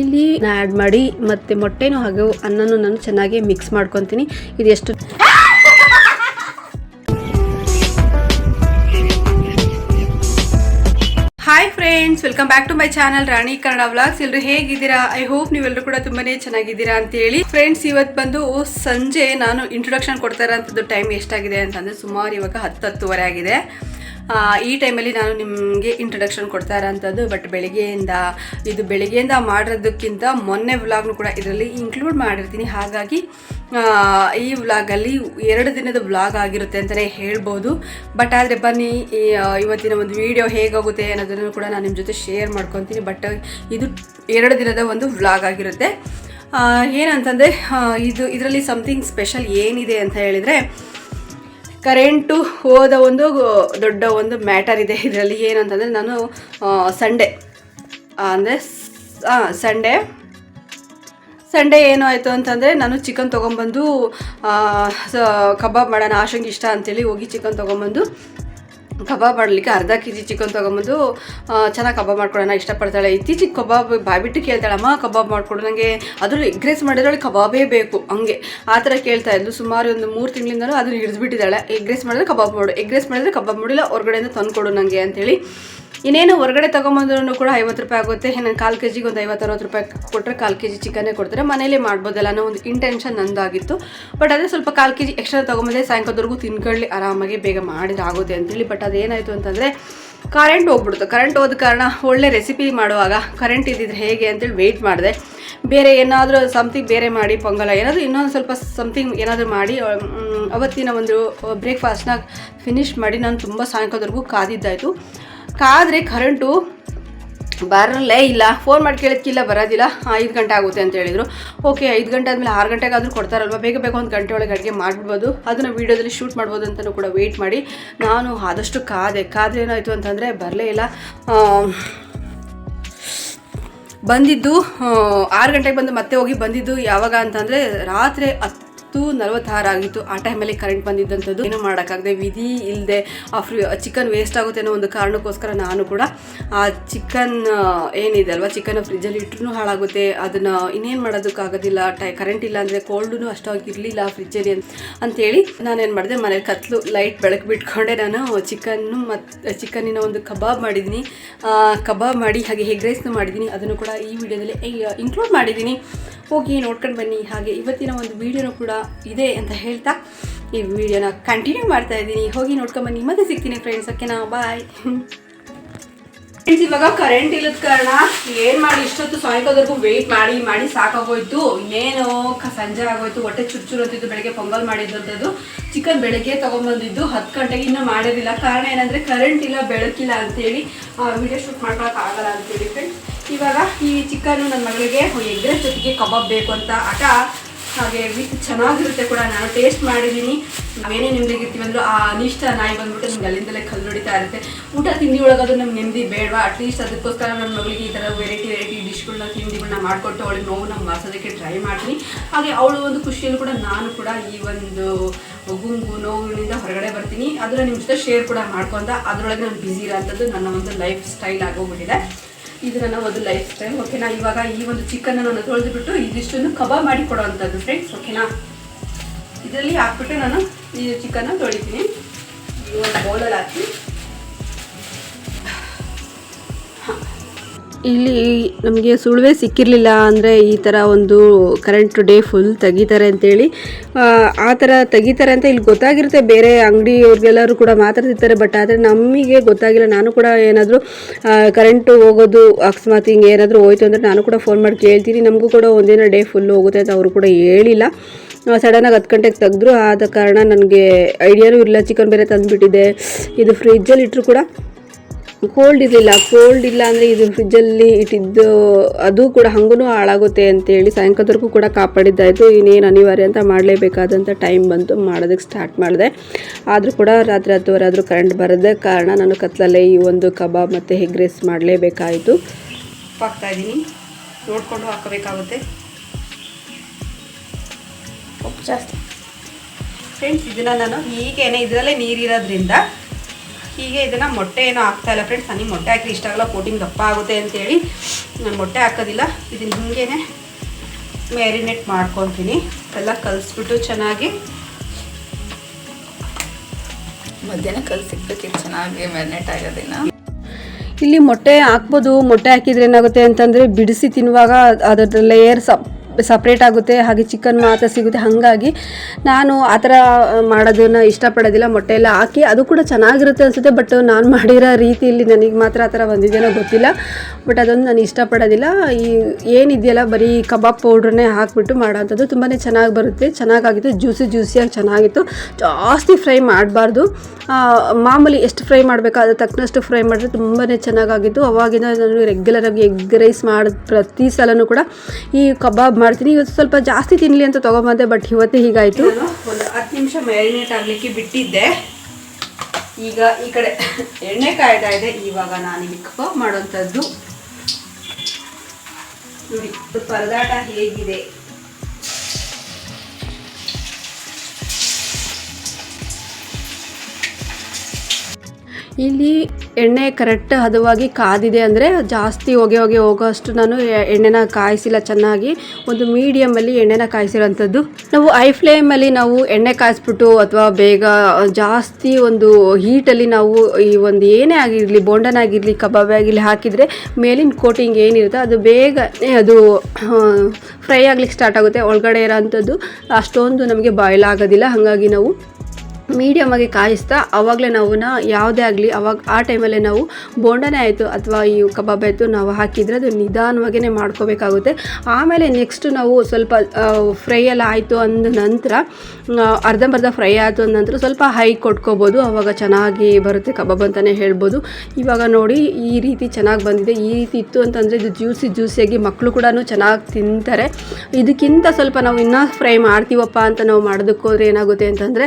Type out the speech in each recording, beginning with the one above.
ಇಲ್ಲಿ ಆ್ಯಡ್ ಮಾಡಿ ಮತ್ತು ಮೊಟ್ಟೆನೂ ಹಾಗೂ ಅನ್ನನೂ ನಾನು ಚೆನ್ನಾಗಿ ಮಿಕ್ಸ್ ಮಾಡ್ಕೊತೀನಿ. ಇದು ಎಷ್ಟು hi friends welcome back to my channel Rani Kannada vlogs ಎಲ್ಲರೂ ಹೇಗಿದ್ದೀರಾ? ಐ ಹೋಪ್ ನೀವೆಲ್ಲರೂ ಕೂಡ ತುಂಬಾನೇ ಚೆನ್ನಾಗಿದ್ದೀರಾ ಅಂತ ಹೇಳಿ ಫ್ರೆಂಡ್ಸ್ ಇವತ್ತು ಬಂದು ಸಂಜೆ ನಾನು ಇಂಟ್ರೊಡಕ್ಷನ್ ಕೊಡ್ತಾ ಇರೋಂಥದ್ದು ಟೈಮ್ ಎಷ್ಟಾಗಿದೆ ಅಂತಂದ್ರೆ ಸುಮಾರು ಇವಾಗ ಹತ್ತು ಹತ್ತುವರೆ ಆಗಿದೆ. ಈ ಟೈಮಲ್ಲಿ ನಾನು ನಿಮಗೆ ಇಂಟ್ರಡಕ್ಷನ್ ಕೊಡ್ತಾ ಇರೋಂಥದ್ದು ಬಟ್ ಬೆಳಗ್ಗೆಯಿಂದ, ಇದು ಬೆಳಗ್ಗೆಯಿಂದ ಮಾಡಿರೋದಕ್ಕಿಂತ ಮೊನ್ನೆ ವ್ಲಾಗ್ನು ಕೂಡ ಇದರಲ್ಲಿ ಇನ್ಕ್ಲೂಡ್ ಮಾಡಿರ್ತೀನಿ. ಹಾಗಾಗಿ ಈ ವ್ಲಾಗಲ್ಲಿ ಎರಡು ದಿನದ ವ್ಲಾಗ್ ಆಗಿರುತ್ತೆ ಅಂತಲೇ ಹೇಳ್ಬೋದು. ಬಟ್ ಆದರೆ ಬನ್ನಿ ಇವತ್ತಿನ ಒಂದು ವಿಡಿಯೋ ಹೇಗಾಗುತ್ತೆ ಅನ್ನೋದನ್ನು ಕೂಡ ನಾನು ನಿಮ್ಮ ಜೊತೆ ಶೇರ್ ಮಾಡ್ಕೊತೀನಿ. ಬಟ್ ಇದು ಎರಡು ದಿನದ ಒಂದು ವ್ಲಾಗ್ ಆಗಿರುತ್ತೆ. ಏನಂತಂದರೆ ಇದು, ಇದರಲ್ಲಿ ಸಮಥಿಂಗ್ ಸ್ಪೆಷಲ್ ಏನಿದೆ ಅಂತ ಹೇಳಿದರೆ ಕರೆಂಟು ಹೋದ ಒಂದು ದೊಡ್ಡ ಒಂದು ಮ್ಯಾಟರ್ ಇದೆ ಇದರಲ್ಲಿ. ಏನಂತಂದರೆ ನಾನು ಸಂಡೇ ಅಂದರೆ ಸಂಡೇ ಸಂಡೇ ಏನು ಆಯಿತು ಅಂತಂದರೆ ನಾನು ಚಿಕನ್ ತೊಗೊಂಬಂದು ಕಬಾಬ್ ಮಾಡೋಣ, ಆಶಂಗೆ ಇಷ್ಟ ಅಂತೇಳಿ ಹೋಗಿ ಚಿಕನ್ ತೊಗೊಂಬಂದು ಕಬಾಬ್ ಮಾಡಲಿಕ್ಕೆ ಅರ್ಧ ಕೆ ಜಿ ಚಿಕನ್ ತೊಗೊಂಬಂದು ಚೆನ್ನಾಗಿ ಕಬಾಬ್ ಮಾಡ್ಕೊಡೋಣ, ಇಷ್ಟಪಡ್ತಾಳೆ. ಇತ್ತೀಚಿಗೆ ಕಬಾಬ್ ಬಾಯ್ಬಿಟ್ಟು ಕೇಳ್ತಾಳೆ ಅಮ್ಮ ಕಬಾಬ್ ಮಾಡಿಕೊಡು ನನಗೆ ಅದ್ರಲ್ಲಿ ಎಗ್ ರೈಸ್ ಮಾಡಿದ್ರಲ್ಲಿ ಕಬಾಬೇ ಬೇಕು ಹಂಗೆ. ಆ ಥರ ಕೇಳ್ತಾ ಇದ್ಲು. ಸುಮಾರು ಒಂದು ಮೂರು ತಿಂಗಳಿಂದಲೂ ಅದನ್ನು ಹಿಡಿದ್ಬಿಟ್ಟಿದ್ದಾಳೆ. ಎಗ್ ರೈಸ್ ಮಾಡಿದ್ರೆ ಕಬಾಬ್ ಮಾಡು ಎಗ್ ರೈಸ್ ಮಾಡಿದ್ರೆ ಕಬಾಬ್ ಮಾಡಿಲ್ಲ ಹೊರಗಡೆಯಿಂದ ತಂದು ಕೊಡು ನನಗೆ ಅಂತೇಳಿ. ಇನ್ನೇನು ಹೊರಗಡೆ ತೊಗೊಂಬಂದ್ರೂ ಕೂಡ ಐವತ್ತು ರೂಪಾಯಿ ಆಗುತ್ತೆ. ನಾನು ಕಾಲು ಕೆ ಜಿಗೆ ಒಂದು ಐವತ್ತು, ಅರವತ್ತು ರೂಪಾಯಿ ಕೊಟ್ಟರೆ ಕಾಲು ಕೆ ಜಿ ಚಿಕನ್ನೇ ಕೊಡ್ತಾರೆ. ಮನೇಲೇ ಮಾಡ್ಬೋದಲ್ಲ ಅನ್ನೋ ಒಂದು ಇಂಟೆನ್ಷನ್ ನಂದಾಗಿತ್ತು. ಬಟ್ ಅದೇ ಸ್ವಲ್ಪ ಕಾಲು ಕೆ ಜಿ ಎಕ್ಸ್ಟ್ರಾ ತೊಗೊಂಬಂದೆ ಸಾಯಂಕಾಲದವರೆಗೂ ತಿನ್ಕೊಳ್ಳಿ, ಆರಾಮಾಗಿ ಬೇಗ ಮಾಡಿದ್ರೆ ಆಗುತ್ತೆ ಅಂತೇಳಿ ಬಟ್ ಅದೇನಾಯಿತು ಅಂತಂದರೆ ಕರೆಂಟ್ ಹೋಗ್ಬಿಡ್ತು. ಕರೆಂಟ್ ಹೋದ ಕಾರಣ ಒಳ್ಳೆ ರೆಸಿಪಿ ಮಾಡುವಾಗ ಕರೆಂಟ್ ಇದ್ದಿದ್ರೆ ಹೇಗೆ ಅಂತೇಳಿ ವೆಯ್ಟ್ ಮಾಡಿದೆ. ಬೇರೆ ಏನಾದರೂ ಸಮಥಿಂಗ್ ಬೇರೆ ಮಾಡಿ, ಪೊಂಗಲ ಏನಾದರೂ ಇನ್ನೊಂದು ಸ್ವಲ್ಪ ಸಮಥಿಂಗ್ ಏನಾದರೂ ಮಾಡಿ ಅವತ್ತಿನ ಒಂದು ಬ್ರೇಕ್ಫಾಸ್ಟ್ನ ಫಿನಿಶ್ ಮಾಡಿ, ನಾನು ತುಂಬ ಸಾಯಂಕಾಲದವರೆಗೂ ಕಾದಿದ್ದಾಯಿತು. ಕಾದರೆ ಕರೆಂಟು ಬರಲೇ ಇಲ್ಲ. ಫೋನ್ ಮಾಡಿ ಕೇಳೋದಕ್ಕಿಲ್ಲ ಬರೋದಿಲ್ಲ. ಐದು ಗಂಟೆ ಆಗುತ್ತೆ ಅಂತ ಹೇಳಿದರು. ಓಕೆ ಐದು ಗಂಟೆ ಆದಮೇಲೆ ಆರು ಗಂಟೆಗಾದರೂ ಕೊಡ್ತಾರಲ್ವ? ಬೇಗ ಬೇಗ ಒಂದು ಗಂಟೆ ಒಳಗೆ ಅಡುಗೆ ಮಾಡ್ಬೋದು ಅದನ್ನು ವೀಡಿಯೋದಲ್ಲಿ ಶೂಟ್ ಮಾಡ್ಬೋದು ಅಂತಲೂ ಕೂಡ ವೆಯ್ಟ್ ಮಾಡಿ. ನಾನು ಆದಷ್ಟು ಕಾದೆ. ಕಾದ್ರೆ ಏನಾಯಿತು ಅಂತಂದರೆ ಬರಲೇ ಇಲ್ಲ. ಬಂದಿದ್ದು ಆರು ಗಂಟೆಗೆ ಬಂದು ಮತ್ತೆ ಹೋಗಿ ಬಂದಿದ್ದು ಯಾವಾಗ ಅಂತಂದರೆ ರಾತ್ರಿ ಹತ್ತು ನಲವತ್ತಾರು ಆಗಿತ್ತು. ಆ ಟೈಮಲ್ಲಿ ಕರೆಂಟ್ ಬಂದಿದ್ದಂಥದ್ದು ಏನು ಮಾಡೋಕ್ಕಾಗದೆ, ವಿಧಿ ಇಲ್ಲದೆ, ಆ ಫ್ರೀ ಚಿಕನ್ ವೇಸ್ಟ್ ಆಗುತ್ತೆ ಅನ್ನೋ ಒಂದು ಕಾರಣಕ್ಕೋಸ್ಕರ ನಾನು ಕೂಡ ಆ ಚಿಕನ್ ಏನಿದೆ ಅಲ್ವಾ ಚಿಕನ್ ಫ್ರಿಜ್ಜಲ್ಲಿ ಇಟ್ಟರು ಹಾಳಾಗುತ್ತೆ. ಅದನ್ನು ಇನ್ನೇನು ಮಾಡೋದಕ್ಕಾಗೋದಿಲ್ಲ. ಟೈ ಕರೆಂಟ್ ಇಲ್ಲ ಅಂದರೆ ಕೋಲ್ಡೂ ಅಷ್ಟಾಗಿ ಇರಲಿಲ್ಲ ಫ್ರಿಜ್ಜಲ್ಲಿ ಅಂತ, ಅಂತೇಳಿ ನಾನೇನು ಮಾಡಿದೆ, ಮನೇಲಿ ಕತ್ಲು ಲೈಟ್ ಬೆಳಕು ಬಿಟ್ಕೊಂಡೆ. ನಾನು ಚಿಕನ್ನು ಮತ್ತು ಚಿಕನ್ನಿನ ಒಂದು ಕಬಾಬ್ ಮಾಡಿದ್ದೀನಿ. ಕಬಾಬ್ ಮಾಡಿ, ಹಾಗೆ ಹೆಗ್ ರೈಸ್ನ ಮಾಡಿದ್ದೀನಿ. ಅದನ್ನು ಕೂಡ ಈ ವಿಡಿಯೋದಲ್ಲಿ ಇನ್ಕ್ಲೂಡ್ ಮಾಡಿದ್ದೀನಿ. ಹೋಗಿ ನೋಡ್ಕೊಂಡು ಬನ್ನಿ. ಹಾಗೆ ಇವತ್ತಿನ ಒಂದು ವಿಡಿಯೋನೂ ಕೂಡ ಇದೆ ಅಂತ ಹೇಳ್ತಾ ಈ ವಿಡಿಯೋನ ಕಂಟಿನ್ಯೂ ಮಾಡ್ತಾ ಇದ್ದೀನಿ. ಹೋಗಿ ನೋಡ್ಕೊಂಡು ಬನ್ನಿ. ಮತ್ತೆ ಸಿಗ್ತೀನಿ ಫ್ರೆಂಡ್ಸ್ ಓಕೆನಾ ಬಾಯ್ ಫ್ರೆಂಡ್ಸ್ ಇವಾಗ ಕರೆಂಟ್ ಇಲ್ಲದ ಕಾರಣ ಏನು ಮಾಡಿ ಇಷ್ಟೊತ್ತು ಸಾಯಂಕಾಲದವರೆಗೂ ವೆಯ್ಟ್ ಮಾಡಿ ಮಾಡಿ ಸಾಕಾಗೋಯ್ತು. ಇನ್ನೇನು ಸಂಜೆ ಆಗೋಯ್ತು. ಹೊಟ್ಟೆ ಚುಚ್ಚುರು ಅಂತಿದ್ದು ಬೆಳಗ್ಗೆ ಪೊಂಗಲ್ ಮಾಡಿದ್ದಂಥದ್ದು. ಚಿಕನ್ ಬೆಳಗ್ಗೆ ತೊಗೊಂಬಂದಿದ್ದು. ಹತ್ತು ಗಂಟೆಗೆ ಇನ್ನೂ ಮಾಡೋದಿಲ್ಲ ಕಾರಣ ಏನಂದರೆ ಕರೆಂಟ್ ಇಲ್ಲ, ಬೆಳಕಿಲ್ಲ ಅಂತೇಳಿ ವಿಡಿಯೋ ಶೂಟ್ ಮಾಡ್ಕೊಳಕ್ಕೆ ಆಗಲ್ಲ ಅಂತೇಳಿ ಫ್ರೆಂಡ್ಸ್ ಇವಾಗ ಈ ಚಿಕನ್ ನನ್ನ ಮಗಳಿಗೆ ಎಗ್ ಜೊತೆಗೆ ಕಬಾಬ್ ಬೇಕು ಅಂತ ಆಟ, ಹಾಗೆ ವಿತ್ ಚೆನ್ನಾಗಿರುತ್ತೆ ಕೂಡ. ನಾನು ಟೇಸ್ಟ್ ಮಾಡಿದ್ದೀನಿ. ನಾವೇನೇ ನೆಮ್ಮದಿಗೆ ಇರ್ತೀವಿ ಅಂದ್ರೂ ಆ ಅನಿಷ್ಟ ನಾಯಿ ಬಂದ್ಬಿಟ್ಟು ನಮ್ಗೆ ಅಲ್ಲಿಂದಲೇ ಕಲ್ಲು ಹೊಡಿತಾ ಇರುತ್ತೆ. ಊಟ ತಿಂಡಿ ಒಳಗದು ನಮ್ಗೆ ನೆಮ್ಮದಿ ಬೇಡವಾ? ಅಟ್ಲೀಸ್ಟ್ ಅದಕ್ಕೋಸ್ಕರ ನನ್ನ ಮಗಳಿಗೆ ಈ ಥರ ವೆರೈಟಿ ವೆರೈಟಿ ಡಿಶ್ಗಳನ್ನ ತಿಂಡಿಗಳನ್ನ ಮಾಡಿಕೊಟ್ಟು ಅವಳಿಗೆ ನೋವು ನಮ್ಗೆ ಮಾರ್ಸೋದಕ್ಕೆ ಟ್ರೈ ಮಾಡ್ತೀನಿ. ಹಾಗೆ ಅವಳು ಒಂದು ಖುಷಿಯಲ್ಲಿ ಕೂಡ ನಾನು ಕೂಡ ಈ ಒಂದು ಗುಂಗು ನೋವುಗಳಿಂದ ಹೊರಗಡೆ ಬರ್ತೀನಿ. ಅದನ್ನು ನಿಮ್ಮ ಜೊತೆ ಶೇರ್ ಕೂಡ ಮಾಡ್ಕೊಂತ, ಅದರೊಳಗೆ ನಾನು ಬ್ಯುಸಿ ಇರೋಂಥದ್ದು ನನ್ನ ಒಂದು ಲೈಫ್ ಸ್ಟೈಲ್ ಆಗೋಗ್ಬಿಟ್ಟಿದೆ. ಇದು ನನ್ನ ಒಂದು ಲೈಫ್ ಸ್ಟೈಲ್ ಓಕೆನಾ ಇವಾಗ ಈ ಒಂದು ಚಿಕನ್ ನಾನು ತೊಳೆದು ಬಿಟ್ಟು ಇದಿಷ್ಟನ್ನು ಕಬಾಬ್ ಮಾಡಿ ಕೊಡೋವಂಥದ್ದು ಫ್ರೆಂಡ್ಸ್ ಓಕೆನಾ ಇದರಲ್ಲಿ ಹಾಕ್ಬಿಟ್ಟು ನಾನು ಈ ಚಿಕನ್ನ ತೊಳಿತೀನಿ. ಈ ಒಂದು ಬೌಲಲ್ಲಿ ಹಾಕಿ. ಇಲ್ಲಿ ನಮಗೆ ಸುಳುವೆ ಸಿಕ್ಕಿರಲಿಲ್ಲ ಅಂದರೆ ಈ ಥರ ಒಂದು ಕರೆಂಟ್ ಡೇ ಫುಲ್ ತೆಗಿತಾರೆ ಅಂತೇಳಿ. ಆ, ಥರ ತೆಗಿತಾರೆ ಅಂತ ಇಲ್ಲಿ ಗೊತ್ತಾಗಿರುತ್ತೆ. ಬೇರೆ ಅಂಗಡಿಯವ್ರಿಗೆಲ್ಲರೂ ಕೂಡ ಮಾತಾಡ್ತಿರ್ತಾರೆ. ಬಟ್ ಆದರೆ ನಮಗೆ ಗೊತ್ತಾಗಿಲ್ಲ. ನಾನು ಕೂಡ ಏನಾದರೂ ಕರೆಂಟು ಹೋಗೋದು ಅಕಸ್ಮಾತ್ ಹಿಂಗೆ ಏನಾದರೂ ಹೋಯ್ತು ಅಂದರೆ ನಾನು ಕೂಡ ಫೋನ್ ಮಾಡಿ ಕೇಳ್ತೀನಿ. ನಮಗೂ ಕೂಡ ಒಂದಿನ ಡೇ ಫುಲ್ ಹೋಗುತ್ತೆ ಅಂತ ಅವರು ಕೂಡ ಹೇಳಿಲ್ಲ. ಸಡನ್ನಾಗಿ ಹತ್ತು ಗಂಟೆಗೆ ತೆಗೆದ್ರು. ಆದ ಕಾರಣ ನನಗೆ ಐಡಿಯಾನೂ ಇರಲಿಲ್ಲ ಚಿಕನ್ ಬೇರೆ ತಂದುಬಿಟ್ಟಿದೆ ಇದು ಫ್ರಿಜ್ಜಲ್ಲಿ ಇಟ್ಟರು ಕೂಡ ಕೋಲ್ಡ್ ಇರಲಿಲ್ಲ. ಕೋಲ್ಡ್ ಇಲ್ಲ ಅಂದರೆ ಇದು ಫ್ರಿಜ್ಜಲ್ಲಿ ಇಟ್ಟಿದ್ದು, ಅದು ಕೂಡ ಹಾಗೂ ಹಾಳಾಗುತ್ತೆ ಅಂತೇಳಿ ಸಾಯಂಕಾಲದವರೆಗೂ ಕೂಡ ಕಾಪಾಡಿದ್ದಾಯಿತು ಇನ್ನೇನು ಅನಿವಾರ್ಯ ಅಂತ ಮಾಡಲೇಬೇಕಾದಂಥ ಟೈಮ್ ಬಂತು. ಮಾಡೋದಕ್ಕೆ ಸ್ಟಾರ್ಟ್ ಮಾಡಿದೆ. ಆದರೂ ಕೂಡ ರಾತ್ರಿ ಹತ್ತುವರೆ ಆದರೂ ಕರೆಂಟ್ ಬರದೇ ಕಾರಣ ನಾನು ಕತ್ಲಲ್ಲೇ ಈ ಒಂದು ಕಬಾಬ್ ಮತ್ತು ಹೆಗ್ ರೈಸ್ ಮಾಡಲೇಬೇಕಾಯಿತು. ಹಾಕ್ತಾಯಿದ್ದೀನಿ ನೋಡಿಕೊಂಡು ಹಾಕಬೇಕಾಗುತ್ತೆ. ಜಾಸ್ತಿ. ಫ್ರೆಂಡ್ಸ್ ಇದನ್ನು ನಾನು ಹೀಗೇನೆ ಇದರಲ್ಲೇ ನೀರಿರೋದ್ರಿಂದ ಹೀಗೆ ಇದನ್ನು ಮೊಟ್ಟೆ ಏನೂ ಹಾಕ್ತಾ ಇಲ್ಲ ಫ್ರೆಂಡ್ಸ್ ನನಗೆ ಮೊಟ್ಟೆ ಹಾಕಿ ಇಷ್ಟ ಆಗಲ್ಲ ಕೋಟಿಂಗ್ ದಪ್ಪ ಆಗುತ್ತೆ ಅಂತೇಳಿ ನಾನು ಮೊಟ್ಟೆ ಹಾಕೋದಿಲ್ಲ. ಇದನ್ನು ಹೀಗೇ ಮ್ಯಾರಿನೇಟ್ ಮಾಡ್ಕೊತೀನಿ. ಎಲ್ಲ ಕಲಿಸ್ಬಿಟ್ಟು ಚೆನ್ನಾಗಿ ಮಧ್ಯಾಹ್ನ ಕಲ್ ಸಿಕ್ಬೇಕಿತ್ತು ಚೆನ್ನಾಗಿ ಮ್ಯಾರಿನೇಟ್ ಆಗೋದಿನ ಇಲ್ಲಿ ಮೊಟ್ಟೆ ಹಾಕ್ಬೋದು. ಮೊಟ್ಟೆ ಹಾಕಿದ್ರೆ ಏನಾಗುತ್ತೆ ಅಂತಂದರೆ ಬಿಡಿಸಿ ತಿನ್ನುವಾಗ ಅದರ ಲೇಯರ್ ಸಪ್ ಸಪ್ರೇಟ್ ಆಗುತ್ತೆ, ಹಾಗೆ ಚಿಕನ್ ಮಾತ್ರ ಸಿಗುತ್ತೆ. ಹಾಗಾಗಿ ನಾನು ಆ ಥರ ಮಾಡೋದನ್ನ ಇಷ್ಟಪಡೋದಿಲ್ಲ. ಮೊಟ್ಟೆ ಎಲ್ಲ ಹಾಕಿ ಅದು ಕೂಡ ಚೆನ್ನಾಗಿರುತ್ತೆ ಅನಿಸುತ್ತೆ ಬಟ್ ನಾನು ಮಾಡಿರೋ ರೀತಿಯಲ್ಲಿ ನನಗೆ ಮಾತ್ರ ಆ ಥರ ಬಂದಿದೆಯೋ ಗೊತ್ತಿಲ್ಲ. ಬಟ್ ಅದೊಂದು ನಾನು ಇಷ್ಟಪಡೋದಿಲ್ಲ. ಈ, ಏನಿದೆಯಲ್ಲ, ಬರೀ ಕಬಾಬ್ ಪೌಡ್ರನ್ನೇ ಹಾಕಿಬಿಟ್ಟು ಮಾಡೋಂಥದ್ದು ತುಂಬಾ ಚೆನ್ನಾಗಿ ಬರುತ್ತೆ. ಚೆನ್ನಾಗಾಗಿತ್ತು, ಜ್ಯೂಸಿ ಜ್ಯೂಸಿಯಾಗಿ ಚೆನ್ನಾಗಿತ್ತು. ಜಾಸ್ತಿ ಫ್ರೈ ಮಾಡಬಾರ್ದು. ಮಾಮೂಲಿ ಎಷ್ಟು ಫ್ರೈ ಮಾಡಬೇಕಾದ ತಕ್ಕನಷ್ಟು ಫ್ರೈ ಮಾಡಿದ್ರೆ ತುಂಬಾ ಚೆನ್ನಾಗಾಗಿತ್ತು. ಅವಾಗಿಂದ ನಾನು ರೆಗ್ಯುಲರಾಗಿ ಎಗ್ ರೈಸ್ ಮಾಡಿದ ಪ್ರತಿ ಸಲನೂ ಕೂಡ ಈ ಕಬಾಬ್ ಮಾಡ್ತೀನಿ. ಇವತ್ತು ಸ್ವಲ್ಪ ಜಾಸ್ತಿ ತಿನ್ನಲಿ ಅಂತ ತೊಗೊಂಬಂದೆ ಬಟ್ ಇವತ್ತೇ ಹೀಗಾಯಿತು. ಒಂದು ಹತ್ತು ನಿಮಿಷ ಮ್ಯಾರಿನೇಟ್ ಆಗಲಿಕ್ಕೆ ಬಿಟ್ಟಿದ್ದೆ. ಈಗ ಈ ಕಡೆ ಎಣ್ಣೆ ಕಾಯ್ತಾ ಇದೆ. ಇವಾಗ ನಾನು ಇಲ್ಲಿ ಕಪ್ ಮಾಡೋಂಥದ್ದು ನೋಡಿ ಪರದಾಟ ಹೇಗಿದೆ. ಇಲ್ಲಿ ಎಣ್ಣೆ ಕರೆಕ್ಟ್ ಹದವಾಗಿ ಕಾದಿದೆ ಅಂದರೆ ಜಾಸ್ತಿ ಹೊಗೆ ಹೊಗೆ ಹೋಗೋಷ್ಟು ನಾನು ಎಣ್ಣೆನ ಕಾಯಿಸಿಲ್ಲ ಚೆನ್ನಾಗಿ. ಒಂದು ಮೀಡಿಯಮಲ್ಲಿ ಎಣ್ಣೆನ ಕಾಯಿಸಿರೋಂಥದ್ದು. ನಾವು ಐ ಫ್ಲೇಮಲ್ಲಿ ನಾವು ಎಣ್ಣೆ ಕಾಯಿಸ್ಬಿಟ್ಟು ಅಥವಾ ಬೇಗ ಜಾಸ್ತಿ ಒಂದು ಹೀಟಲ್ಲಿ ನಾವು ಈ ಒಂದು ಏನೇ ಆಗಿರಲಿ ಬೋಂಡನಾಗಿರಲಿ ಕಬಾಬ್ ಆಗಿರಲಿ ಹಾಕಿದರೆ ಮೇಲಿನ ಕೋಟಿಂಗ್ ಏನಿರುತ್ತೆ, ಅದು ಬೇಗ ಅದು ಫ್ರೈ ಆಗ್ಲಿಕ್ಕೆ ಸ್ಟಾರ್ಟ್ ಆಗುತ್ತೆ. ಒಳಗಡೆ ಇರೋಂಥದ್ದು ಅಷ್ಟೊಂದು ನಮಗೆ ಬಾಯ್ಲ್ ಆಗೋದಿಲ್ಲ. ಹಾಗಾಗಿ ನಾವು ಮೀಡಿಯಮ್ ಆಗಿ ಕಾಯಿಸ್ತಾ ಅವಾಗಲೇ ನಾವು ಯಾವುದೇ ಆಗಲಿ, ಅವಾಗ ಆ ಟೈಮಲ್ಲೇ ನಾವು ಬೋಂಡನೇ ಆಯಿತು ಅಥವಾ ಈ ಕಬಾಬ್ ಆಯಿತು ನಾವು ಹಾಕಿದರೆ ಅದು ನಿಧಾನವಾಗೇ ಮಾಡ್ಕೋಬೇಕಾಗುತ್ತೆ. ಆಮೇಲೆ ನೆಕ್ಸ್ಟ್ ನಾವು ಸ್ವಲ್ಪ ಫ್ರೈ ಎಲ್ಲ ಆಯಿತು ಅಂದ ನಂತರ ಅರ್ಧಂಬರ್ಧ ಫ್ರೈ ಆಯಿತು ಅಂದ ನಂತರ ಸ್ವಲ್ಪ ಹೈ ಕೊಟ್ಕೋಬೋದು. ಆವಾಗ ಚೆನ್ನಾಗಿ ಬರುತ್ತೆ ಕಬಾಬ್ ಅಂತಲೇ ಹೇಳ್ಬೋದು. ಇವಾಗ ನೋಡಿ ಈ ರೀತಿ ಚೆನ್ನಾಗಿ ಬಂದಿದೆ. ಈ ರೀತಿ ಇತ್ತು ಅಂತಂದರೆ ಇದು ಜ್ಯೂಸಿ ಜ್ಯೂಸಿಯಾಗಿ ಮಕ್ಕಳು ಕೂಡ ಚೆನ್ನಾಗಿ ತಿಂತಾರೆ. ಇದಕ್ಕಿಂತ ಸ್ವಲ್ಪ ನಾವು ಇನ್ನೂ ಫ್ರೈ ಮಾಡ್ತೀವಪ್ಪ ಅಂತ ನಾವು ಮಾಡೋದಕ್ಕೆ ಏನಾಗುತ್ತೆ ಅಂತಂದರೆ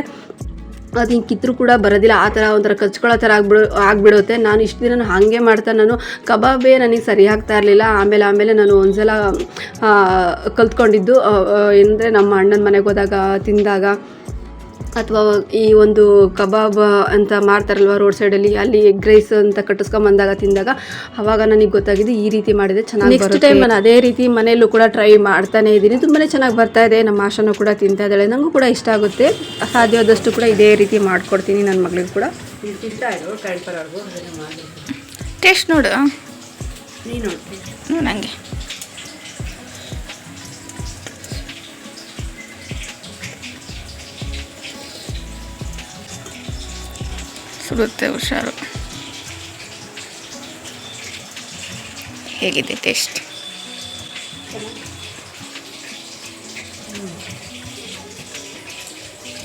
ಅದು ಹಿಂಗೆ ಕಿತ್ತರೂ ಕೂಡ ಬರೋದಿಲ್ಲ. ಆ ಥರ ಒಂಥರ ಕಚ್ಕೊಳ್ಳೋ ಥರ ಆಗ್ಬಿಡೋ, ಆಗಿಬಿಡುತ್ತೆ. ನಾನು ಇಷ್ಟು ದಿನ ಹಾಗೆ ಮಾಡ್ತಾ ನಾನು ಕಬಾಬೇ ನನಗೆ ಸರಿ ಆಗ್ತಾ ಇರಲಿಲ್ಲ. ಆಮೇಲೆ ಆಮೇಲೆ ನಾನು ಒಂದ್ಸಲ ಸಲ ಕಲ್ತ್ಕೊಂಡಿದ್ದು ಅಂದರೆ ನಮ್ಮ ಅಣ್ಣನ ಮನೆಗೆ ಹೋದಾಗ, ತಿಂದಾಗ ಅಥವಾ ಈ ಒಂದು ಕಬಾಬ್ ಅಂತ ಮಾಡ್ತಾರಲ್ವ ರೋಡ್ ಸೈಡಲ್ಲಿ ಅಲ್ಲಿ ಎಗ್ ರೈಸ್ ಅಂತ ಕಟ್ಟಿಸ್ಕೊಂಬಂದಾಗ ತಿಂದಾಗ ಅವಾಗ ನನಗೆ ಗೊತ್ತಾಗಿದೆ ಈ ರೀತಿ ಮಾಡಿದೆ ಚೆನ್ನಾಗಿ ನೆಕ್ಸ್ಟ್ ಟೈಮ್ ನಾನು ಅದೇ ರೀತಿ ಮನೆಯಲ್ಲೂ ಕೂಡ ಟ್ರೈ ಮಾಡ್ತಾನೆ ಇದ್ದೀನಿ. ತುಂಬಾ ಚೆನ್ನಾಗಿ ಬರ್ತಾ ಇದೆ. ನಮ್ಮ ಆಶನೂ ಕೂಡ ತಿಂತಾ ಇದ್ದಾಳೆ. ನನಗೂ ಕೂಡ ಇಷ್ಟ ಆಗುತ್ತೆ. ಸಾಧ್ಯವಾದಷ್ಟು ಕೂಡ ಇದೇ ರೀತಿ ಮಾಡಿಕೊಡ್ತೀನಿ ನನ್ನ ಮಗಳಿಗೂ ಕೂಡ. ಟೇಸ್ಟ್ ನೋಡು. ನೀನು ನೋಡಿ. ನೋಡು ನನಗೆ ಸುಡುತ್ತೆ ಹುಷಾರು ಹೇಗಿದೆ ಟೇಸ್ಟ್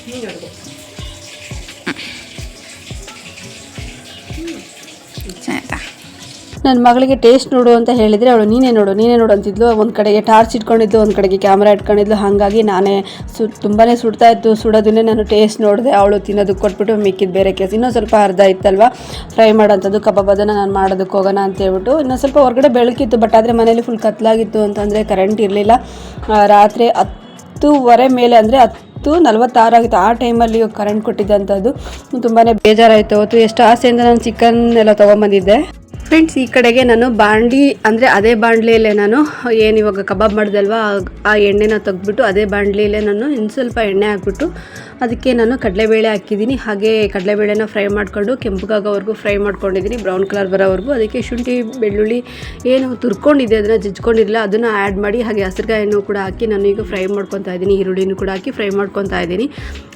ನೀನು ನೋಡಿ ಆಯ್ತಾ ನನ್ನ ಮಗಳಿಗೆ ಟೇಸ್ಟ್ ನೋಡು ಅಂತ ಹೇಳಿದರೆ ಅವಳು, ನೀನೇ ನೋಡು ನೀನೇ ನೋಡು ಅಂತಿದ್ಲು. ಒಂದು ಕಡೆಗೆ ಟಾರ್ಚ್ ಇಟ್ಕೊಂಡಿದ್ದು ಒಂದು ಕಡೆಗೆ ಕ್ಯಾಮ್ರಾ ಇಟ್ಕೊಂಡಿದ್ಲು. ಹಾಗಾಗಿ ನಾನೇ ಸು ತುಂಬಾ ಸುಡ್ತಾ ಇತ್ತು. ಸುಡೋದನ್ನೇ ನಾನು ಟೇಸ್ಟ್ ನೋಡಿದೆ. ಅವಳು ತಿನ್ನೋದಕ್ಕೆ ಕೊಟ್ಬಿಟ್ಟು ಮಿಕ್ಕಿದ್ದು ಬೇರೆ ಕೇಸ್. ಇನ್ನೊಂದು ಸ್ವಲ್ಪ ಅರ್ಧ ಇತ್ತಲ್ವ? ಫ್ರೈ ಮಾಡೋಂಥದ್ದು ಕಬಾಬ್ ಅದನ್ನು ನಾನು ಮಾಡೋದಕ್ಕೆ ಹೋಗೋಣ ಅಂತ ಹೇಳ್ಬಿಟ್ಟು ಇನ್ನೊಂದು ಸ್ವಲ್ಪ ಹೊರಗಡೆ ಬೆಳಕಿತ್ತು. ಬಟ್ ಆದರೆ ಮನೇಲಿ ಫುಲ್ ಕತ್ಲಾಗಿತ್ತು ಅಂತಂದರೆ ಕರೆಂಟ್ ಇರಲಿಲ್ಲ. ರಾತ್ರಿ ಹತ್ತೂವರೆ ಮೇಲೆ ಅಂದರೆ ಹತ್ತು ನಲ್ವತ್ತಾರು ಆಗಿತ್ತು. ಆ ಟೈಮಲ್ಲಿ ಕರೆಂಟ್ ಕೊಟ್ಟಿದ್ದಂಥದ್ದು ತುಂಬಾ ಬೇಜಾರಾಯಿತು. ಅವತ್ತು ಎಷ್ಟು ಆಸೆಯಿಂದ ನಾನು ಚಿಕನ್ ಎಲ್ಲ ತೊಗೊಂಬಂದಿದ್ದೆ. ಫ್ರೆಂಡ್ಸ್ ಈ ಕಡೆಗೆ ನಾನು ಬಾಂಡಿ, ಅಂದರೆ ಅದೇ ಬಾಣಲಿಯಲ್ಲೇ ನಾನು, ಏನು ಇವಾಗ ಕಬಾಬ್ ಮಾಡಿದಲ್ವ, ಆ ಎಣ್ಣೆನ ತೆಗೆದ್ಬಿಟ್ಟು ಅದೇ ಬಾಣಲಿಯಲ್ಲೇ ನಾನು ಇನ್ನು ಸ್ವಲ್ಪ ಎಣ್ಣೆ ಹಾಕ್ಬಿಟ್ಟು ಅದಕ್ಕೆ ನಾನು ಕಡಲೆಬೇಳೆ ಹಾಕಿದ್ದೀನಿ. ಹಾಗೆ ಕಡಲೆಬೇಳೆನ ಫ್ರೈ ಮಾಡಿಕೊಂಡು ಕೆಂಪಗಾಗೋವರೆಗೂ ಫ್ರೈ ಮಾಡ್ಕೊಂಡಿದ್ದೀನಿ, ಬ್ರೌನ್ ಕಲರ್ ಬರೋವರೆಗೂ. ಅದಕ್ಕೆ ಶುಂಠಿ, ಬೆಳ್ಳುಳ್ಳಿ, ಏನು ತುರ್ಕೊಂಡಿದೆ ಅದನ್ನು ಜಜ್ಕೊಂಡಿರಲಿಲ್ಲ ಅದನ್ನು ಆ್ಯಡ್ ಮಾಡಿ, ಹಾಗೆ ಹಸಿರುಗಾಯನ್ನು ಕೂಡ ಹಾಕಿ ನಾನು ಈಗ ಫ್ರೈ ಮಾಡ್ಕೊತಾ ಇದ್ದೀನಿ, ಈರುಳ್ಳಿನೂ ಕೂಡ ಹಾಕಿ ಫ್ರೈ ಮಾಡ್ಕೊತಾ ಇದ್ದೀನಿ.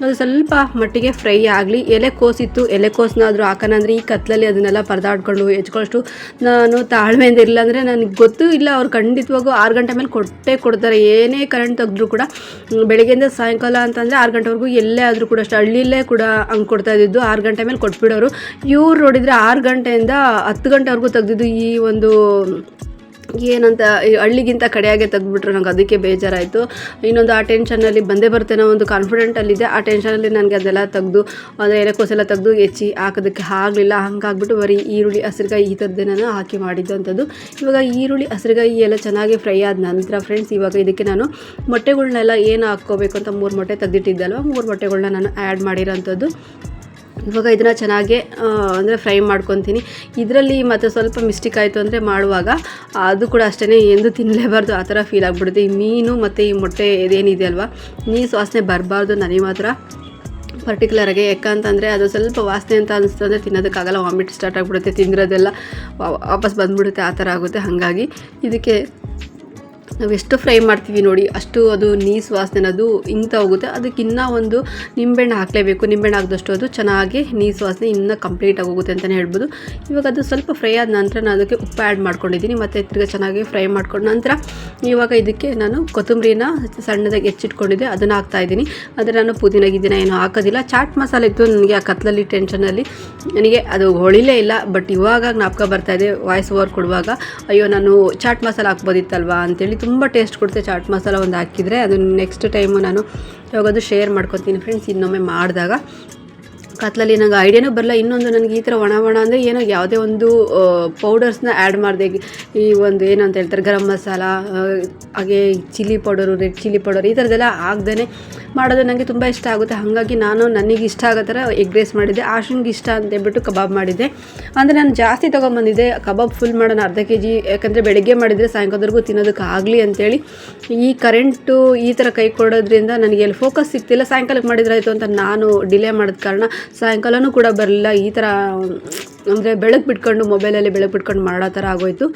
ಅದು ಸ್ವಲ್ಪ ಮಟ್ಟಿಗೆ ಫ್ರೈ ಆಗಲಿ. ಎಲೆಕೋಸಿತ್ತು ಎಲೆಕೋಸನ್ನಾದರೂ ಹಾಕೋಣ ಅಂದರೆ ಈ ಕತ್ತಲಲ್ಲಿ ಅದನ್ನೆಲ್ಲ ಪರದಾಡ್ಕೊಂಡು ಹೆಚ್ಕೊಳ್ಳೋಷ್ಟು ನಾನು ತಾಳ್ಮೆಯಿಂದ ಇಲ್ಲ ಅಂದರೆ ನನಗೆ ಗೊತ್ತೂ ಇಲ್ಲ. ಅವ್ರು ಖಂಡಿತವಾಗೂ ಆರು ಗಂಟೆ ಮೇಲೆ ಕೊಟ್ಟೇ ಕೊಡ್ತಾರೆ. ಏನೇ ಕರೆಂಟ್ ತೆಗೆದ್ರು ಕೂಡ ಬೆಳಗ್ಗೆಯಿಂದ ಸಾಯಂಕಾಲ ಅಂತಂದರೆ ಆರು ಗಂಟೆವರೆಗೂ ಎಲ್ಲೇ ಆದರೂ ಕೂಡ ಅಷ್ಟು ಹಳ್ಳಿಲೇ ಕೂಡ ಹಂಗೆ ಕೊಡ್ತಾ ಇದ್ದಿದ್ದು. ಆರು ಗಂಟೆ ಮೇಲೆ ಕೊಟ್ಬಿಡೋರು. ಇವ್ರು ನೋಡಿದರೆ ಆರು ಗಂಟೆಯಿಂದ ಹತ್ತು ಗಂಟೆವರೆಗೂ ತೆಗೆದಿದ್ದು ಈ ಒಂದು ಏನಂತ ಹಳ್ಳಿಗಿಂತ ಕಡೆಯಾಗೆ ತೆಗ್ದುಬಿಟ್ರು, ನಂಗೆ ಅದಕ್ಕೆ ಬೇಜಾರಾಯಿತು. ಇನ್ನೊಂದು ಆ ಟೆನ್ಷನಲ್ಲಿ ಬಂದೇ ಬರ್ತೇನೋ, ಒಂದು ಕಾನ್ಫಿಡೆಂಟಲ್ಲಿದೆ ಆ ಟೆನ್ಷನಲ್ಲಿ ನನಗೆ ಅದೆಲ್ಲ ತೆಗೆದು ಅಂದರೆ ಎಲೆಕೋಸೆಲ್ಲ ತೆಗೆದು ಹೆಚ್ಚಿ ಹಾಕೋದಕ್ಕೆ ಆಗಲಿಲ್ಲ. ಹಂಗಾಗ್ಬಿಟ್ಟು ಬರೀ ಈರುಳ್ಳಿ ಹಸಿರುಗಾಯಿ ಈ ಥರದ್ದೇ ನಾನು ಹಾಕಿ ಮಾಡಿದ್ದಂಥದ್ದು. ಇವಾಗ ಈರುಳ್ಳಿ ಹಸಿರುಗಾಯಿ ಎಲ್ಲ ಚೆನ್ನಾಗಿ ಫ್ರೈ ಆದ ನಂತರ ಫ್ರೆಂಡ್ಸ್ ಇವಾಗ ಇದಕ್ಕೆ ನಾನು ಮೊಟ್ಟೆಗಳನ್ನೆಲ್ಲ ಏನು ಹಾಕ್ಕೋಬೇಕು ಅಂತ ಮೂರು ಮೊಟ್ಟೆ ತೆಗೆದಿಟ್ಟಿದ್ದಲ್ವ ಮೂರು ಮೊಟ್ಟೆಗಳನ್ನ ನಾನು ಆ್ಯಡ್ ಮಾಡಿರೋಂಥದ್ದು. ಇವಾಗ ಇದನ್ನು ಚೆನ್ನಾಗೆ ಅಂದರೆ ಫ್ರೈ ಮಾಡ್ಕೊತೀನಿ. ಇದರಲ್ಲಿ ಮತ್ತು ಸ್ವಲ್ಪ ಮಿಸ್ಟೇಕ್ ಆಯಿತು ಅಂದರೆ ಮಾಡುವಾಗ, ಅದು ಕೂಡ ಅಷ್ಟೇ ಎಂದು ತಿನ್ನಲೇಬಾರ್ದು ಆ ಥರ ಫೀಲ್ ಆಗಿಬಿಡುತ್ತೆ. ಈ ಮೀನು ಮತ್ತು ಈ ಮೊಟ್ಟೆ ಇದೇನಿದೆ ಅಲ್ವಾ ನೀರು ವಾಸನೆ ಬರಬಾರ್ದು ನನಗೆ ಮಾತ್ರ. ಪರ್ಟಿಕ್ಯುಲರಾಗಿ ಯಾಕಂತಂದರೆ ಅದು ಸ್ವಲ್ಪ ವಾಸನೆ ಅಂತ ಅನಿಸ್ತು ಅಂದರೆ ತಿನ್ನೋದಕ್ಕಾಗಲ್ಲ ವಾಮಿಟ್ ಸ್ಟಾರ್ಟ್ ಆಗಿಬಿಡುತ್ತೆ ತಿಂದಿರೋದೆಲ್ಲ ವಾಪಸ್ ಬಂದುಬಿಡುತ್ತೆ, ಆ ಥರ ಆಗುತ್ತೆ. ಹಾಗಾಗಿ ಇದಕ್ಕೆ ನಾವು ಎಷ್ಟು ಫ್ರೈ ಮಾಡ್ತೀವಿ ನೋಡಿ, ಅಷ್ಟು ಅದು ನೀಸ್ ವಾಸನೆ ಅದು ಇಂಗ್ತಾ ಹೋಗುತ್ತೆ. ಅದಕ್ಕೆ ಇನ್ನೂ ಒಂದು ನಿಂಬೆಹಣ್ಣು ಹಾಕಲೇಬೇಕು. ನಿಂಬೆಹಣ್ಣು ಹಾಕಿದಷ್ಟು ಅದು ಚೆನ್ನಾಗಿ ನೀಸ್ ವಾಸನೆ ಇನ್ನೂ ಕಂಪ್ಲೀಟಾಗಿ ಹೋಗುತ್ತೆ ಅಂತಲೇ ಹೇಳ್ಬೋದು. ಇವಾಗ ಅದು ಸ್ವಲ್ಪ ಫ್ರೈ ಆದ ನಂತರ ನಾನು ಅದಕ್ಕೆ ಉಪ್ಪು ಆ್ಯಡ್ ಮಾಡ್ಕೊಂಡಿದ್ದೀನಿ. ಮತ್ತು ತಿರ್ಗಿ ಚೆನ್ನಾಗಿ ಫ್ರೈ ಮಾಡ್ಕೊಂಡ ನಂತರ ಇವಾಗ ಇದಕ್ಕೆ ನಾನು ಕೊತ್ತಂಬರಿನ ಸಣ್ಣದಾಗಿ ಹೆಚ್ಚಿಟ್ಕೊಂಡಿದ್ದೆ. ಅದನ್ನು ಹಾಕ್ತಾ ಇದ್ದೀನಿ. ಆದರೆ ನಾನು ಪುದೀನ ಗಿದಿನ ಏನೂ ಹಾಕೋದಿಲ್ಲ. ಚಾಟ್ ಮಸಾಲೆ ಇತ್ತು ನನಗೆ ಆ ಕತ್ತಲಲ್ಲಿ ಟೆನ್ಷನಲ್ಲಿ ನನಗೆ ಅದು ಹೊಳಿಲೇ ಇಲ್ಲ. ಬಟ್ ಇವಾಗ ಜ್ಞಾಪಕ ಬರ್ತಾಯಿದೆ ವಾಯ್ಸ್ ಓವರ್ ಕೊಡುವಾಗ, ಅಯ್ಯೋ, ನಾನು ಚಾಟ್ ಮಸಾಲೆ ಹಾಕ್ಬೋದಿತ್ತಲ್ವಾ? ಅಂತೇಳಿ ತುಂಬ ಟೇಸ್ಟ್ ಕೊಡುತ್ತೆ ಚಾಟ್ ಮಸಾಲ ಒಂದು ಹಾಕಿದರೆ. ಅದು ನೆಕ್ಸ್ಟ್ ಟೈಮು ನಾನು ಯಾವಾಗದು ಶೇರ್ ಮಾಡ್ಕೊತೀನಿ ಫ್ರೆಂಡ್ಸ್ ಇನ್ನೊಮ್ಮೆ ಮಾಡಿದಾಗ. ಕತ್ಲಲ್ಲಿ ನನಗೆ ಐಡಿಯಾನೂ ಬರಲ್ಲ ಇನ್ನೊಂದು ನನಗೆ ಈ ಥರ ಒಣ ಒಣ ಅಂದರೆ ಏನೋ ಯಾವುದೇ ಒಂದು ಪೌಡರ್ಸ್ನ ಆ್ಯಡ್ ಮಾಡಿದೆ. ಈ ಒಂದು ಏನು ಅಂತ ಹೇಳ್ತಾರೆ, ಗರಂ ಮಸಾಲ ಹಾಗೆ chilli powder red chilli powder ಈ ಥರದ್ದೆಲ್ಲ ಹಾಕ್ದೇ ಮಾಡೋದು ನನಗೆ ತುಂಬ ಇಷ್ಟ ಆಗುತ್ತೆ. ಹಾಗಾಗಿ ನಾನು ನನಗೆ ಇಷ್ಟ ಆಗೋ ಥರ ಎಗ್ ರೈಸ್ ಮಾಡಿದ್ದೆ. ಆಶುಂಗೆ ಇಷ್ಟ ಅಂತ ಹೇಳ್ಬಿಟ್ಟು ಕಬಾಬ್ ಮಾಡಿದ್ದೆ. ಅಂದರೆ ನಾನು ಜಾಸ್ತಿ ತೊಗೊಂಬಂದಿದ್ದೆ ಕಬಾಬ್ ಫುಲ್ ಮಾಡೋಣ ಅರ್ಧ ಕೆ ಜಿ ಯಾಕಂದರೆ ಬೆಳಗ್ಗೆ ಮಾಡಿದರೆ ಸಾಯಂಕಾಲದವರೆಗೂ ತಿನ್ನೋದಕ್ಕೆ ಆಗಲಿ ಅಂತೇಳಿ. ಈ ಕರೆಂಟು ಈ ಥರ ಕೈ ಕೊಡೋದ್ರಿಂದ ನನಗೆ ಎಲ್ಲಿ ಫೋಕಸ್ ಸಿಗ್ತಿಲ್ಲ. ಸಾಯಂಕಾಲಕ್ಕೆ ಮಾಡಿದ್ರಾಯಿತು ಅಂತ ನಾನು ಡಿಲೇ ಮಾಡಿದ ಕಾರಣ ಸಾಯಂಕಾಲವೂ ಕೂಡ ಬರಲಿಲ್ಲ. ಈ ಥರ, ಅಂದರೆ ಬೆಳಗ್ಗೆ ಬಿಟ್ಕೊಂಡು ಮೊಬೈಲಲ್ಲಿ ಬೆಳಗ್ಗೆ ಬಿಟ್ಕೊಂಡು ಮಾಡೋ ಥರ ಆಗೋಯ್ತು.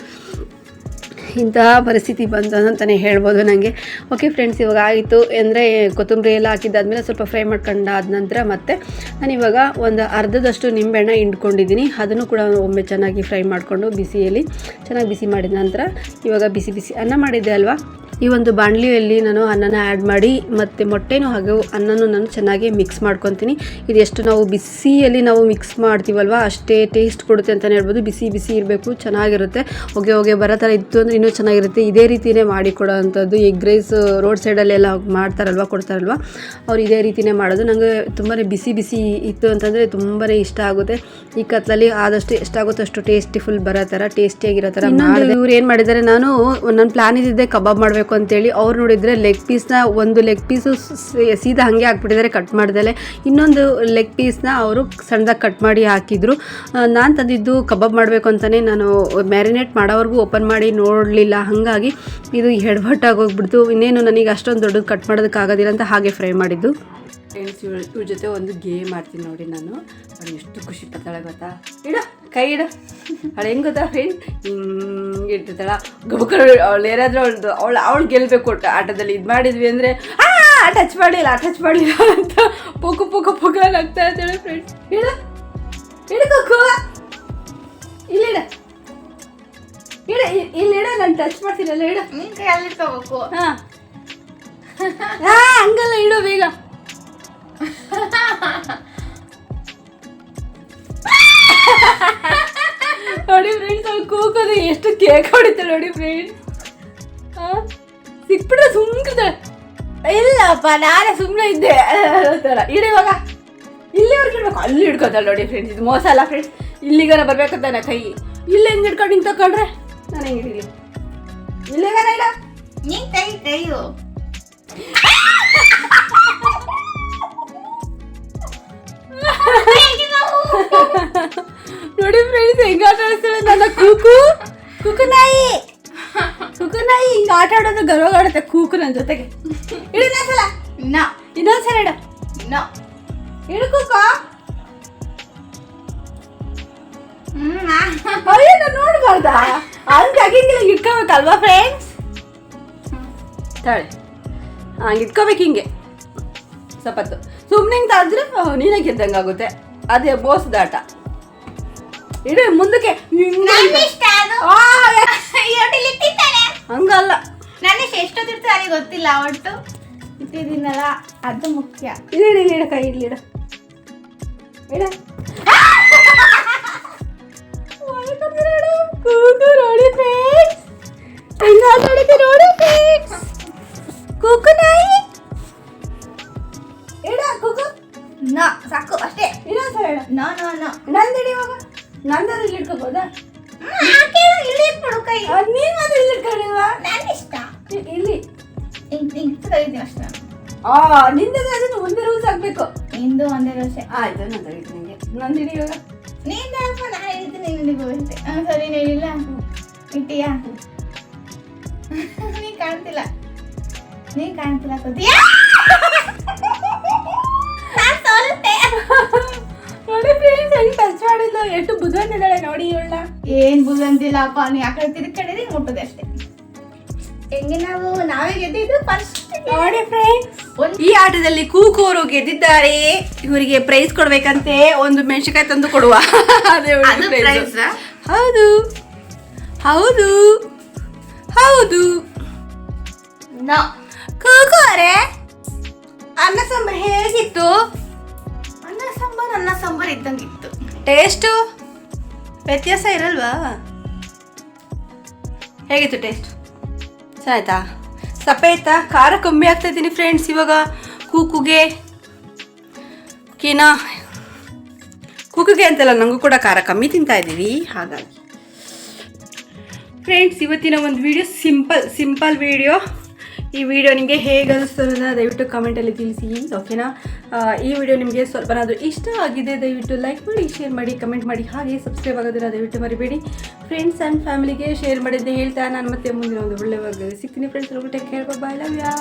ಇಂತಹ ಪರಿಸ್ಥಿತಿ ಬಂತು ಅಂತಲೇ ಹೇಳ್ಬೋದು ನನಗೆ ಓಕೆ ಫ್ರೆಂಡ್ಸ್ ಇವಾಗ ಆಯಿತು ಅಂದರೆ ಕೊತ್ತಂಬರಿ ಎಲ್ಲ ಹಾಕಿದ್ದಾದ್ಮೇಲೆ ಸ್ವಲ್ಪ ಫ್ರೈ ಮಾಡ್ಕೊಂಡಾದ ನಂತರ ಮತ್ತೆ ಇವಾಗ ಒಂದು ಅರ್ಧದಷ್ಟು ನಿಂಬೆಹಣ್ಣ ಹಿಂಡ್ಕೊಂಡಿದ್ದೀನಿ. ಅದನ್ನು ಕೂಡ ಒಮ್ಮೆ ಚೆನ್ನಾಗಿ ಫ್ರೈ ಮಾಡಿಕೊಂಡು ಬಿಸಿಯಲ್ಲಿ ಚೆನ್ನಾಗಿ ಬಿಸಿ ಮಾಡಿದ ನಂತರ ಇವಾಗ ಬಿಸಿ ಬಿಸಿ ಅನ್ನ ಮಾಡಿದ್ದೆ ಅಲ್ವಾ? ಈ ಒಂದು ಬಾಣಲಿಯಲ್ಲಿ ನಾನು ಅನ್ನನ ಆ್ಯಡ್ ಮಾಡಿ ಮತ್ತು ಮೊಟ್ಟೆನೂ ಹಾಗೂ ಅನ್ನನೂ ನಾನು ಚೆನ್ನಾಗಿ ಮಿಕ್ಸ್ ಮಾಡ್ಕೊತೀನಿ. ಇದೆಷ್ಟು ನಾವು ಬಿಸಿಯಲ್ಲಿ ನಾವು ಮಿಕ್ಸ್ ಮಾಡ್ತೀವಲ್ವ, ಅಷ್ಟೇ ಟೇಸ್ಟ್ ಕೊಡುತ್ತೆ ಅಂತಲೇ ಹೇಳ್ಬೋದು. ಬಿಸಿ ಬಿಸಿ ಇರಬೇಕು, ಚೆನ್ನಾಗಿರುತ್ತೆ. ಹೊಗೆ ಹೊಗೆ ಬರೋ ಥರ ಇತ್ತು ಅಂದರೆ ಇನ್ನೂ ಚೆನ್ನಾಗಿರುತ್ತೆ. ಇದೇ ರೀತಿಯೇ ಮಾಡಿಕೊಡೋವಂಥದ್ದು ಅಂಥದ್ದು. ಎಗ್ ರೈಸ್ ರೋಡ್ ಸೈಡಲ್ಲೆಲ್ಲ ಮಾಡ್ತಾರಲ್ವ ಕೊಡ್ತಾರಲ್ವ? ಅವ್ರು ಇದೇ ರೀತಿಯೇ ಮಾಡೋದು. ನನಗೆ ತುಂಬಾ ಬಿಸಿ ಬಿಸಿ ಇತ್ತು ಅಂತಂದರೆ ತುಂಬಾ ಇಷ್ಟ ಆಗುತ್ತೆ. ಈ ಕತ್ಲಲ್ಲಿ ಆದಷ್ಟು ಎಷ್ಟಾಗುತ್ತೋ ಅಷ್ಟು ಟೇಸ್ಟಿಫುಲ್ ಬರೋ ಥರ ಟೇಸ್ಟಿಯಾಗಿರೋ ಥರ ಮಾಡಿದೆ. ಇವ್ರು ಏನು ಮಾಡಿದ್ದಾರೆ ನಾನು ನನ್ನ ಪ್ಲಾನ್ ಇದ್ದಿದ್ದೆ ಕಬಾಬ್ ಮಾಡಬೇಕು ಅಂತೇಳಿ ಅವ್ರು ನೋಡಿದರೆ ಲೆಗ್ ಪೀಸ್ನ ಒಂದು ಲೆಗ್ ಪೀಸು ಸೀದಾ ಹಾಗೆ ಹಾಕ್ಬಿಟ್ಟಿದ್ದಾರೆ ಕಟ್ ಮಾಡ್ದಲೆ. ಇನ್ನೊಂದು ಲೆಗ್ ಪೀಸ್ನ ಅವರು ಸಣ್ಣದಾಗಿ ಕಟ್ ಮಾಡಿ ಹಾಕಿದ್ರು. ನಾನು ತಂದಿದ್ದು ಕಬಾಬ್ ಮಾಡಬೇಕು ಅಂತಲೇ ನಾನು ಮ್ಯಾರಿನೇಟ್ ಮಾಡೋವರೆಗೂ ಓಪನ್ ಮಾಡಿ ನೋಡಲಿಲ್ಲ ಹಾಗಾಗಿ ಇದು ಎಡವಟ್ಟಾಗಿ ಹೋಗ್ಬಿಡ್ತು. ಇನ್ನೇನು ನನಗೆ ಅಷ್ಟೊಂದು ದೊಡ್ಡದು ಕಟ್ ಮಾಡೋದಕ್ಕಾಗೋದಿಲ್ಲ ಅಂತ ಹಾಗೆ ಫ್ರೈ ಮಾಡಿದ್ದು. ಫ್ರೆಂಡ್ಸ್ ಇವ್ರ ಜೊತೆ ಒಂದು ಗೇಮ್ ಮಾಡ್ತೀನಿ ನೋಡಿ ನಾನು. ಅವಳು ಎಷ್ಟು ಖುಷಿ ಪಡ್ತಾಳೆ ಗೊತ್ತಾ? ಇಡ, ಕೈ ಇಡ. ಅವಳು ಹೆಂಗೆ ಗೊತ್ತಾ ಫ್ರೆಂಡ್ ಹಿಂಗೆ ಇಟ್ಟಿರ್ತಾಳ. ಗಬಕರು ಅವಳು ಏನಾದರೂ ಅವಳದು ಅವಳು ಅವಳು ಗೆಲ್ಲಬೇಕು ಒಟ್ಟು ಆಟದಲ್ಲಿ. ಇದು ಮಾಡಿದ್ವಿ ಅಂದರೆ, ಆ ಟಚ್ ಮಾಡಿಲ್ಲ ಟಚ್ ಮಾಡಿಲ್ಲ ಅಂತ ಪೊಕ ಪೊಕ್ಕ ಪೊಕ ಆಗ್ತಾ ಫ್ರೆಂಡ್ಸ್ ಇಡ. ಕೊಕ್ಕು. ಇಲ್ಲಿಡ ಇಡ ಇಲ್ಲಿ ಇಡ ನಾನು ಟಚ್ ಮಾಡ್ತೀನಲ್ಲ ಇಡ. ನಿನ್ ಕೈ ಅಲ್ಲಿಟ್ಕೋಬೇಕು ಹಾ. ಹಾ ಹಂಗಲ್ಲ ಇಡು ಬೇಗ. ನೋಡಿ ಫ್ರೆಂಡ್ಸ್ ಅವ್ಳು ಕೂಗೋದು ಎಷ್ಟು ಕೇಕ್ ಹೊಡಿತಾಳೆ ನೋಡಿ ಫ್ರೆಂಡ್ ಸಿಕ್ಬಿಟ್ರೆ ಸುಮ್ಕದ ಇಲ್ಲಪ್ಪ ನಾನೇ ಸುಮ್ಮನೆ ಇದ್ದೆ. ಥರ ಇಡು ಇವಾಗ. ಇಲ್ಲಿ ಹಿಡ್ಕೊಳ್ಬೇಕು ಅಲ್ಲಿ ಹಿಡ್ಕೊತಾಳೆ ನೋಡಿ ಫ್ರೆಂಡ್ಸ್ ಇದು ಮೋಸ ಅಲ್ಲ ಫ್ರೆಂಡ್ಸ್ ಇಲ್ಲಿಗಾರ ಬರ್ಬೇಕಂತಾನೆ ಕೈ. ಇಲ್ಲಿ ಹೆಂಗೆ ಹಿಡ್ಕೊಂಡು ಹಿಂಗೆ ತಕೊಂಡ್ರೆ ನಾನು ಹೆಂಗೆ ಹಿಡೀಲಿ? ಇಲ್ಲ ನಿನ್ ಕೈ ಕೈಯು ನೋಡಿ ಫ್ರೆಂಡ್ಸ್ ಹೆಂಗ ಆಟ ಆಡಿಸ್ತಾಳೆ ನನ್ನ ಕೂಕು? ಕುಕು ನಾಯಿ. ಕುಕು ನಾಯಿ ಹಿಂಗ ಆಟ ಆಡೋದು ಗರ್ವ ಆಡುತ್ತೆ ಕೂಕು ನನ್ನ ಜೊತೆಗೆ. ಇಡು ಇನ್ನೊಂದ್ಸಲ. ಇನ್ನ. ಇನ್ನೊಂದ್ಸಲ ಇಡ. ಇನ್ನ. ಇಡು ಕೂಕು. ಅಯ್ಯೋ ನೋಡ್ಬಾರ್ದಾ? ಹಂಗೆ ಹಂಗಿಲ್ಲ ಇಟ್ಕೋಬೇಕಲ್ವಾ ಫ್ರೆಂಡ್ಸ್ ತಾಳೆ ಹಂಗೆ ಇಟ್ಕೋಬೇಕು ಹಿಂಗೆ. ಸಪತ್ತು. ಸುಮ್ಮನೆ ಹಿಂಗೆ ತಾದ್ರೆ ನೀನೇ ಗೆದ್ದಂಗೆ ಆಗುತ್ತೆ. ಅದೇ ಬೋಸ್ ದಾಟ. ಇಡು ಮುಂದಕ್ಕೆ. ಹಂಗಲ್ಲ. ನನಗೆ ಇಷ್ಟ ಎಷ್ಟೊತ್ತಿರ್ತಾರೆ ನನಗೆ ಗೊತ್ತಿಲ್ಲ ಒಟ್ಟು. ಇಟ್ಟಿದ್ದೀನಲ್ಲ ಅದು ಮುಖ್ಯ. ಇಡು ಇಡು ಕೈ ಇಲ್ಲಿಡ ಇಡು. ಕೂಗು ನೋಡಿ ಫ್ರೆಂಡ್ಸ್ ಹೆಂಗ ಆಟಾಡಿದೆ ನೋಡಿ ಫ್ರೆಂಡ್ಸ್ ಕೂಗು ನಾಯಿ. ಇಡ ಕೂಗು. ನಾ ಸಾಕು ಅಷ್ಟೇ. ಇಡ ಸರ್ ನಾ ನಾ ನಾ. ನಂದಿಡಿ ಇವಾಗ ನಂದಲ್ಲಿ ಇಟ್ಕೋಬೋದಾ ಇಲ್ಲಿ ಇಟ್ಬಿಡು ಕೈ. ನೀನು ನೀನ್ ಮಾತ್ರ ಇಲ್ಲಿ ಇಟ್ಕೊಂಡಿಲ್ವಾ ನನ್ನ ಇಷ್ಟ ಇಲ್ಲಿ. ಹಿಂಗ್ ಹಿಂಗ್ ತೆಗಿತೀನಿ ಅಷ್ಟೇ. ಆ ನಿಂದ ಅದನ್ನು ಒಂದೇ ರೂಲ್ಸ್ ಆಗ್ಬೇಕು ನಿಂದು ಒಂದೇ ರೂಲ್ಸ್ ಆಯ್ತು ನಾನು ತೆಗಿತೀನಿ ನಿಮಗೆ ನಂದು ಇಡಿ ಇವಾಗ? ನೀನ್ ತಗಪ್ಪ, ನಾ ಹೇಳ್ತೀನಿ ನಿನಗೂ ಅಷ್ಟೇ ಹಾ, ಸರಿ ಹೇಳಿಲ್ಲ ಇಟ್ಟಿಯಾ ನೀ ಕಾಣ್ತಿಲ್ಲ. ನೀ ಕಾಣ್ತಿಲ್ಲ. ಸದ್ಯ ನಾನ್ ಸೋಲುತ್ತೆ. ನೋಡಿ ಫ್ರೆಂಡ್ಸ್ ಹೆಂಗ್ ಟಚ್ ಮಾಡಿಲ್ಲ ಎಷ್ಟು ಬುದ್ಧಿದ್ದಾಳೆ ನೋಡಿ ಇವಳ ಏನ್ ಬುದಂತಿಲ್ಲಪ್ಪ ನೀ ಆ ಕಡೆ ತಿರ್ಕಡೆ ಮುಟ್ಟದೆ ಅಷ್ಟೇ. ಹೆಂಗೆ ನಾವು ನಾವೇ ಗೆದ್ದಿದ್ದು ಫಸ್ಟ್ ನೋಡಿ ಫ್ರೆಂಡ್ಸ್ ಒಂದ್ ಈ ಆಟದಲ್ಲಿ ಕೂಕೋರು ಗೆದ್ದಿದ್ದಾರೆ. ಇವರಿಗೆ ಪ್ರೈಸ್ ಕೊಡ್ಬೇಕಂತೆ. ಒಂದು ಮೆಣಸಿನಕಾಯಿ ತಂದು ಕೊಡುವ. ಅದೇ prize. ಹೌದು. ಹೌದು. ಹೌದು. ನೋ. ಕೂಕೋರೆ ಅನ್ನ ಸಾಂಬಾರ್ ಹೇಗಿತ್ತು? ಅನ್ನ ಸಾಂಬಾರ್ ಅನ್ನ ಸಾಂಬಾರ್ ಇದ್ದಂಗಿತ್ತು. ಟೇಸ್ಟು ವ್ಯತ್ಯಾಸ ಇರಲ್ವಾ? ಹೇಗಿತ್ತು ಟೇಸ್ಟ್ ಚೆನ್ನಾಯ್ತಾ ಸಪ್ಪೆ ಆಯ್ತಾ ಖಾರ ಕಮ್ಮಿ ಆಗ್ತಾ ಇದ್ದೀನಿ ಫ್ರೆಂಡ್ಸ್ ಇವಾಗ ಕೂಕುಗೆ. ಓಕೆನಾ? ಕೂಕುಗೆ ಅಂತಲ್ಲ ನನಗೂ ಕೂಡ ಖಾರ ಕಮ್ಮಿ ತಿಂತಾ ಇದ್ದೀವಿ, ಹಾಗಾಗಿ. ಫ್ರೆಂಡ್ಸ್ ಇವತ್ತಿನ ಒಂದು ವಿಡಿಯೋ ಸಿಂಪಲ್ ಸಿಂಪಲ್ ವಿಡಿಯೋ ಈ ವಿಡಿಯೋ ನಿಮಗೆ ಹೇಗೆ ಅನಿಸ್ತದ ದಯವಿಟ್ಟು ಕಮೆಂಟಲ್ಲಿ ತಿಳಿಸಿ ಓಕೆನಾ ಈ ವಿಡಿಯೋ ನಿಮಗೆ ಸ್ವಲ್ಪನಾದರೂ ಇಷ್ಟ ಆಗಿದೆ, ದಯವಿಟ್ಟು ಲೈಕ್ ಮಾಡಿ ಶೇರ್ ಮಾಡಿ ಕಮೆಂಟ್ ಮಾಡಿ, ಹಾಗೆ ಸಬ್ಸ್ಕ್ರೈಬ್ ಆಗೋದಿಲ್ಲ ದಯವಿಟ್ಟು ಮರಿಬೇಡಿ. ಫ್ರೆಂಡ್ಸ್ ಆ್ಯಂಡ್ ಫ್ಯಾಮಿಲಿಗೆ ಶೇರ್ ಮಾಡಿದ್ದೆ ಹೇಳ್ತಾ, ನಾನು ಮತ್ತೆ ಮುಂದಿನ ಒಂದು ಒಳ್ಳೆ ವರ್ಗದಲ್ಲಿ ಸಿಗ್ತೀನಿ friends take care bye love ya